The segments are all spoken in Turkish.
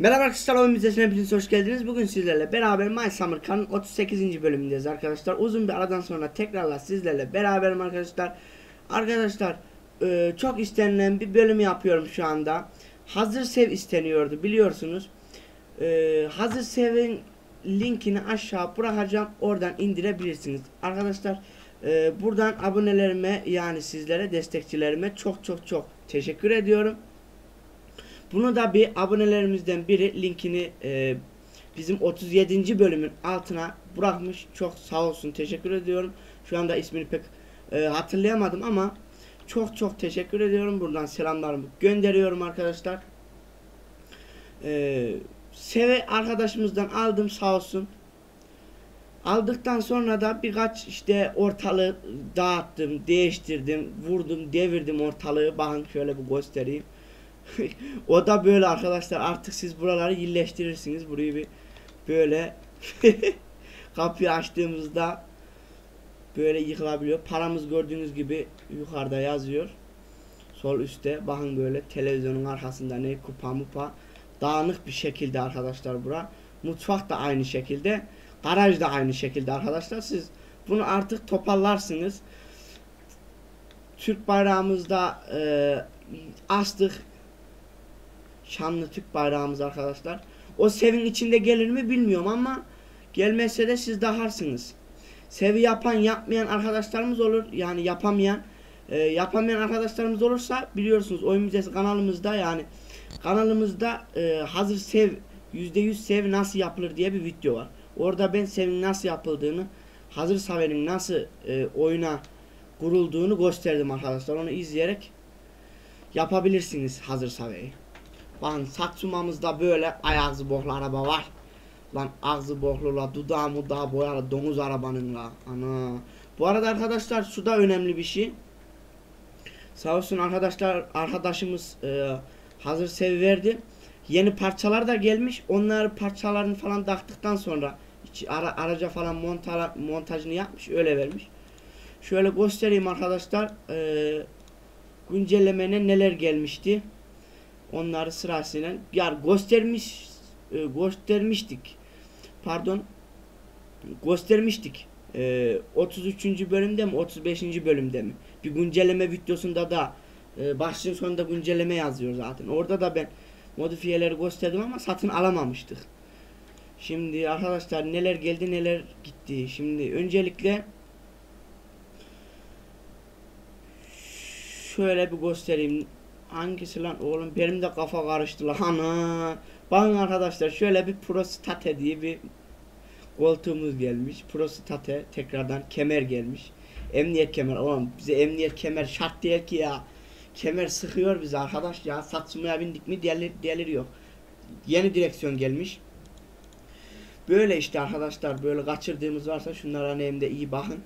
Merhaba arkadaşlar oyun müzesine hepiniz hoş geldiniz. Bugün sizlerle beraber My Summer Car'ın 38. bölümündeyiz arkadaşlar. Uzun bir aradan sonra tekrarla sizlerle beraberim arkadaşlar. Arkadaşlar e, çok istenilen bir bölüm yapıyorum şu anda. Hazır sev isteniyordu biliyorsunuz. E, hazır sevin linkini aşağı bırakacağım. Oradan indirebilirsiniz. Arkadaşlar e, buradan abonelerime yani sizlere destekçilerime çok çok çok teşekkür ediyorum. Bunu da bir abonelerimizden biri linkini e, bizim 37. bölümün altına bırakmış. Çok sağ olsun teşekkür ediyorum. Şu anda ismini pek e, hatırlayamadım ama çok çok teşekkür ediyorum. Buradan selamlarımı gönderiyorum arkadaşlar. E, Seve arkadaşımızdan aldım sağ olsun. Aldıktan sonra da birkaç işte ortalığı dağıttım, değiştirdim, vurdum, devirdim ortalığı. Bakın şöyle bir göstereyim. o da böyle arkadaşlar artık siz buraları iyileştirirsiniz. Burayı bir böyle kapıyı açtığımızda böyle yıkılabiliyor. Paramız gördüğünüz gibi yukarıda yazıyor. Sol üstte bakın böyle televizyonun arkasında ne kupa mupa dağınık bir şekilde arkadaşlar bura. Mutfak da aynı şekilde. Garaj da aynı şekilde arkadaşlar. Siz bunu artık toparlarsınız. Türk bayrağımızda e, astık şanlı Türk bayrağımız arkadaşlar. O sevin içinde gelir mi bilmiyorum ama gelmezse de siz daharsınız. Sevi yapan yapmayan arkadaşlarımız olur. Yani yapamayan e, yapamayan arkadaşlarımız olursa biliyorsunuz oyun müzesi kanalımızda yani kanalımızda e, hazır sev %100 sev nasıl yapılır diye bir video var. Orada ben sevin nasıl yapıldığını hazır savenin nasıl e, oyuna kurulduğunu gösterdim arkadaşlar. Onu izleyerek yapabilirsiniz hazır saveyi. Bakın Satsuma'mızda böyle ayağızı bohlu araba var. Lan ağzı bohlu la dudağı mudağı boyalı domuz arabanın la. Ana. Bu arada arkadaşlar şu da önemli bir şey. Sağ olsun arkadaşlar arkadaşımız e, hazır sev verdi. Yeni parçalar da gelmiş. Onlar parçalarını falan taktıktan sonra ara, araca falan monta, montajını yapmış. Öyle vermiş. Şöyle göstereyim arkadaşlar. E, güncellemene neler gelmişti. Onları sırasıyla ya göstermiş e, göstermiştik. Pardon. Göstermiştik. E, 33. bölümde mi 35. bölümde mi? Bir güncelleme videosunda da e, başlığın sonunda güncelleme yazıyor zaten. Orada da ben modifiyeleri gösterdim ama satın alamamıştık. Şimdi arkadaşlar neler geldi neler gitti. Şimdi öncelikle şöyle bir göstereyim. Hangisi lan oğlum benim de kafa karıştı lan ana. Bakın arkadaşlar şöyle bir prostate diye bir koltuğumuz gelmiş. Prostate tekrardan kemer gelmiş. Emniyet kemer oğlum bize emniyet kemer şart değil ki ya. Kemer sıkıyor bizi arkadaş ya. Satsumaya bindik mi diğerleri yok. Yeni direksiyon gelmiş. Böyle işte arkadaşlar böyle kaçırdığımız varsa şunlara neyimde iyi bakın.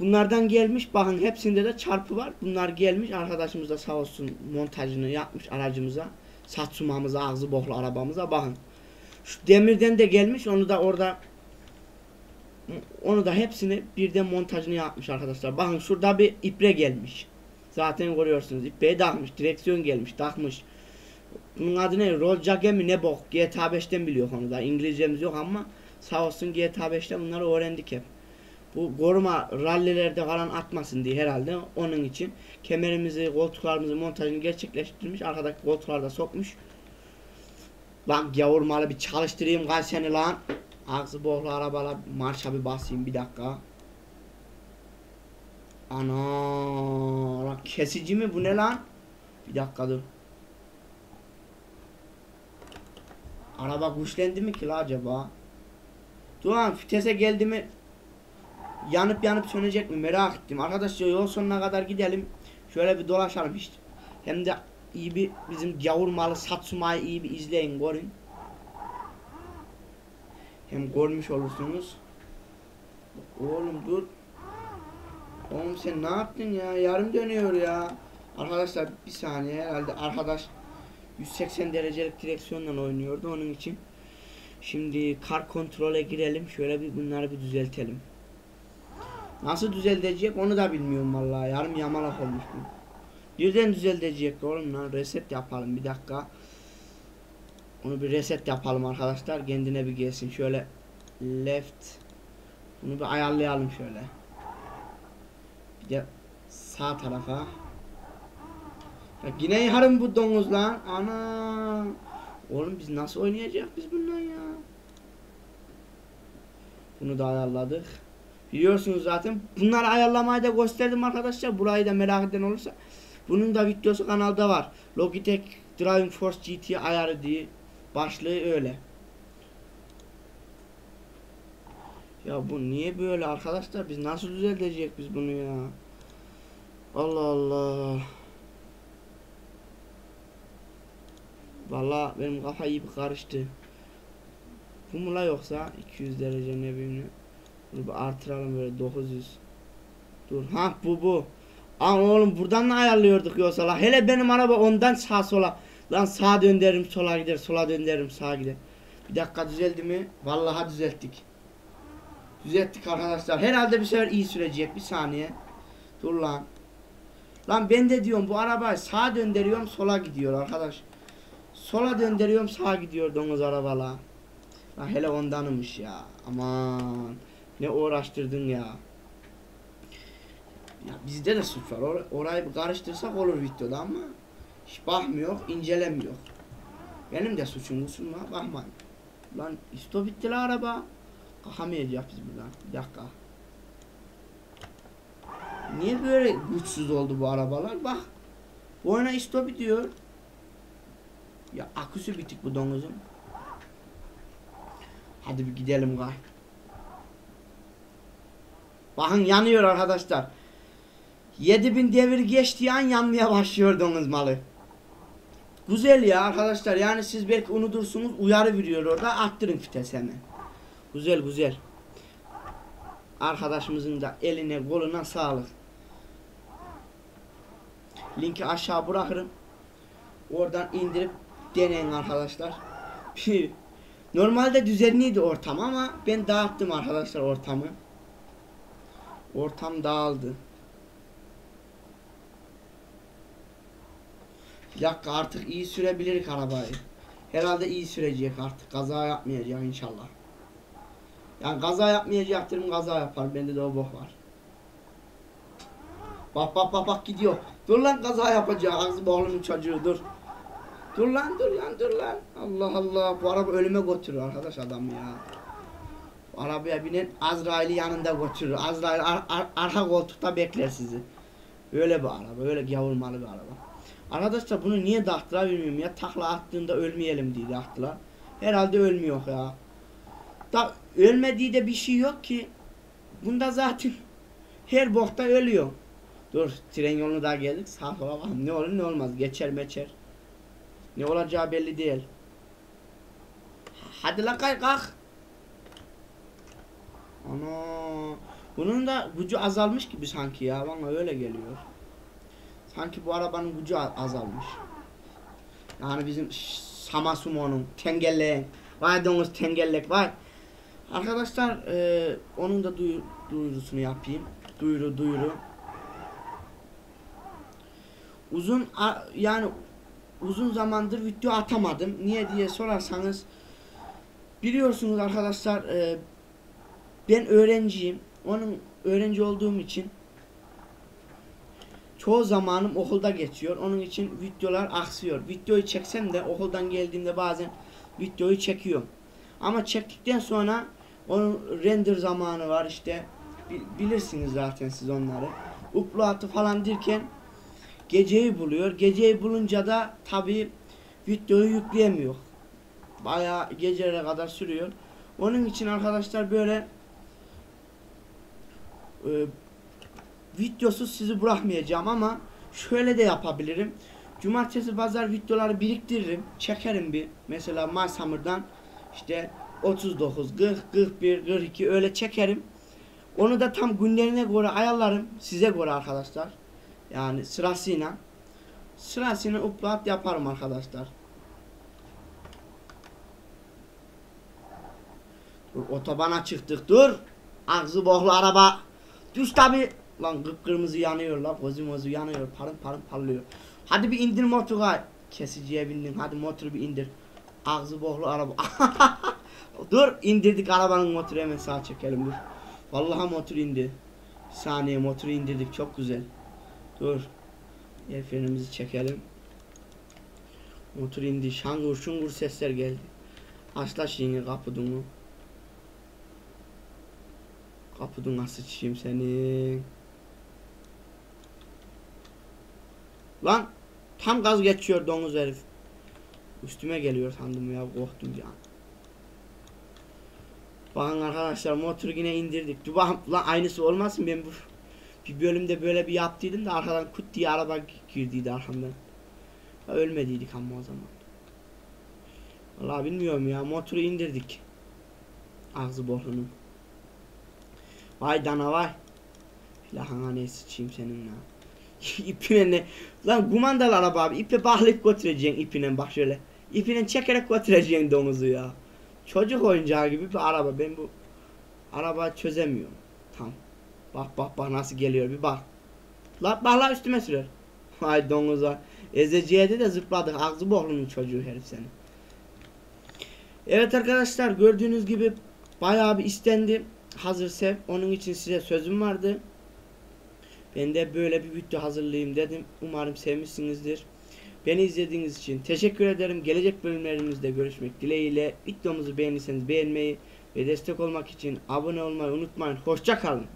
Bunlardan gelmiş bakın hepsinde de çarpı var. Bunlar gelmiş arkadaşımız da sağ olsun montajını yapmış aracımıza. Satsumamıza ağzı boklu arabamıza bakın. Şu demirden de gelmiş onu da orada onu da hepsini birden montajını yapmış arkadaşlar. Bakın şurada bir iple gelmiş. Zaten görüyorsunuz ipeyi takmış. Direksiyon gelmiş takmış. Bunun adı ne? Roll mi ne bok? GTA 5'ten biliyor onu da. İngilizcemiz yok ama sağ olsun GTA 5'te bunları öğrendik hep. Bu koruma rallilerde falan atmasın diye herhalde onun için kemerimizi, koltuklarımızı montajını gerçekleştirmiş. Arkadaki koltukları da sokmuş. Lan gavurmalı bir çalıştırayım gel seni lan. Ağzı bohlu arabalar marşa bir basayım bir dakika. Ana lan kesici mi bu ne lan? Bir dakika dur. Araba güçlendi mi ki la acaba? Dur lan vitese geldi mi? Yanıp yanıp sönecek mi merak ettim. Arkadaşlar yol sonuna kadar gidelim. Şöyle bir dolaşalım işte. Hem de iyi bir bizim gavur malı Satsuma'yı iyi bir izleyin görün. Hem görmüş olursunuz. Oğlum dur. Oğlum sen ne yaptın ya? Yarım dönüyor ya. Arkadaşlar bir saniye herhalde arkadaş 180 derecelik direksiyonla oynuyordu onun için. Şimdi kar kontrole girelim. Şöyle bir bunları bir düzeltelim. Nasıl düzelecek onu da bilmiyorum vallahi. Yarım yamalak olmuş bu. Birden düzelecek oğlum lan. Reset yapalım bir dakika. Onu bir reset yapalım arkadaşlar. Kendine bir gelsin. Şöyle left. Bunu bir ayarlayalım şöyle. Bir de sağ tarafa. Ya yine yarım bu domuz lan. Ana. Oğlum biz nasıl oynayacağız biz bundan ya? Bunu da ayarladık. Biliyorsunuz zaten. Bunları ayarlamayı da gösterdim arkadaşlar. Burayı da merak eden olursa. Bunun da videosu kanalda var. Logitech Driving Force GT ayarı diye başlığı öyle. Ya bu niye böyle arkadaşlar? Biz nasıl düzeltecek biz bunu ya? Allah Allah. Vallahi benim kafa iyi bir karıştı. Bu yoksa 200 derece ne bileyim. Bunu bir artıralım böyle 900. Dur ha bu bu. Aa oğlum buradan ne ayarlıyorduk yoksa la. Hele benim araba ondan sağ sola. Lan sağa döndürürüm sola gider sola döndürürüm sağa gider. Bir dakika düzeldi mi? Vallahi düzelttik. Düzelttik arkadaşlar. Herhalde bir sefer iyi sürecek. Bir saniye. Dur lan. Lan ben de diyorum bu arabayı sağa döndürüyorum sola gidiyor arkadaş. Sola döndürüyorum sağa gidiyor domuz arabala. Lan hele ondanmış ya. Aman. Ne uğraştırdın ya. Ya bizde de suç var. Or- orayı karıştırsak olur videoda ama hiç bakmıyor, incelemiyor. Benim de suçum kusuruma bakmayın. Lan isto bitti la araba. Kalkamayacağız biz buradan. Bir dakika. Niye böyle güçsüz oldu bu arabalar? Bak. Bu oyuna isto bitiyor. Ya aküsü bitik bu domuzun. Hadi bir gidelim gay. Bakın yanıyor arkadaşlar. 7000 devir geçtiği an yanmaya başlıyor domuz malı. Güzel ya arkadaşlar yani siz belki unutursunuz uyarı veriyor orada arttırın vites hemen. Güzel güzel. Arkadaşımızın da eline koluna sağlık. Linki aşağı bırakırım. Oradan indirip deneyin arkadaşlar. Normalde düzenliydi ortam ama ben dağıttım arkadaşlar ortamı. Ortam dağıldı. Bir dakika artık iyi sürebilirik arabayı. Herhalde iyi sürecek artık. Kaza yapmayacak inşallah. Yani kaza yapmayacak dedim kaza yapar. Bende de o bok var. Bak bak bak bak gidiyor. Dur lan kaza yapacak. Ağzı bağlının çocuğu dur. Dur lan dur lan dur lan. Allah Allah. Bu araba ölüme götürür arkadaş adam ya. Arabaya binen Azrail'i yanında götürür. Azrail ar- ar- arka koltukta bekler sizi. Öyle bir araba. Öyle gavurmalı bir araba. Arkadaşlar bunu niye taktılar bilmiyorum ya. Takla attığında ölmeyelim diye taktılar. Herhalde ölmüyor ya. Da ölmediği de bir şey yok ki. Bunda zaten her bokta ölüyor. Dur tren yolunu daha geldik. Sağ sola bakalım. Ne olur ne olmaz. Geçer meçer. Ne olacağı belli değil. Hadi la kalk. Ana. Bunun da gücü azalmış gibi sanki ya. Bana öyle geliyor. Sanki bu arabanın gücü azalmış. Yani bizim Samasumo'nun tengelle vay domuz tengellek vay. Arkadaşlar e, onun da duyu- duyurusunu yapayım. Duyuru duyuru. Uzun a- yani uzun zamandır video atamadım. Niye diye sorarsanız biliyorsunuz arkadaşlar e, ben öğrenciyim. Onun öğrenci olduğum için çoğu zamanım okulda geçiyor. Onun için videolar aksıyor. Videoyu çeksem de okuldan geldiğimde bazen videoyu çekiyorum. Ama çektikten sonra onun render zamanı var işte. Bi- Bilirsiniz zaten siz onları. Upload'ı falan derken geceyi buluyor. Geceyi bulunca da tabi videoyu yükleyemiyor. Bayağı gecelere kadar sürüyor. Onun için arkadaşlar böyle e, videosuz sizi bırakmayacağım ama şöyle de yapabilirim. Cumartesi pazar videoları biriktiririm. Çekerim bir. Mesela Malsummer'dan işte 39, 40, 41, 42 öyle çekerim. Onu da tam günlerine göre ayarlarım. Size göre arkadaşlar. Yani sırasıyla. Sırasıyla upload yaparım arkadaşlar. Dur, otobana çıktık dur. Ağzı boklu araba. Düş tabi. Lan kıpkırmızı yanıyor la. Gözü mozu yanıyor. Parın parın parlıyor. Hadi bir indir motoru. Kesiciye bindin. Hadi motoru bir indir. Ağzı bohlu araba. dur indirdik arabanın motoru hemen sağa çekelim dur. Vallahi motor indi. Bir saniye motoru indirdik çok güzel. Dur. El frenimizi çekelim. Motor indi. Şangur şungur sesler geldi. Açla şimdi kapıdını. Kapıdına sıçayım seni. Lan tam gaz geçiyor domuz herif. Üstüme geliyor sandım ya korktum ya. Bakın arkadaşlar motoru yine indirdik. Dur bakın lan aynısı olmasın ben bu bir bölümde böyle bir yaptıydım da arkadan kut diye araba girdiydi arkamdan. Ya ölmediydik ama o zaman. Vallahi bilmiyorum ya motoru indirdik. Ağzı bohlunun. Vay dana vay. Lahana ne sıçayım senin ya. ipine ne? Lan kumandalı araba abi. İpe bağlayıp götüreceksin ipine bak şöyle. İpine çekerek götüreceksin domuzu ya. Çocuk oyuncağı gibi bir araba. Ben bu araba çözemiyorum. Tam. Bak bak bak nasıl geliyor bir bak. La bak la üstüme sürer. Vay domuza. Ezeceğe de zıpladık. Ağzı bohlunun çocuğu herif senin. Evet arkadaşlar gördüğünüz gibi bayağı bir istendi. Hazır. Onun için size sözüm vardı. Ben de böyle bir video hazırlayayım dedim. Umarım sevmişsinizdir. Beni izlediğiniz için teşekkür ederim. Gelecek bölümlerimizde görüşmek dileğiyle. Videomuzu beğendiyseniz beğenmeyi ve destek olmak için abone olmayı unutmayın. Hoşça kalın.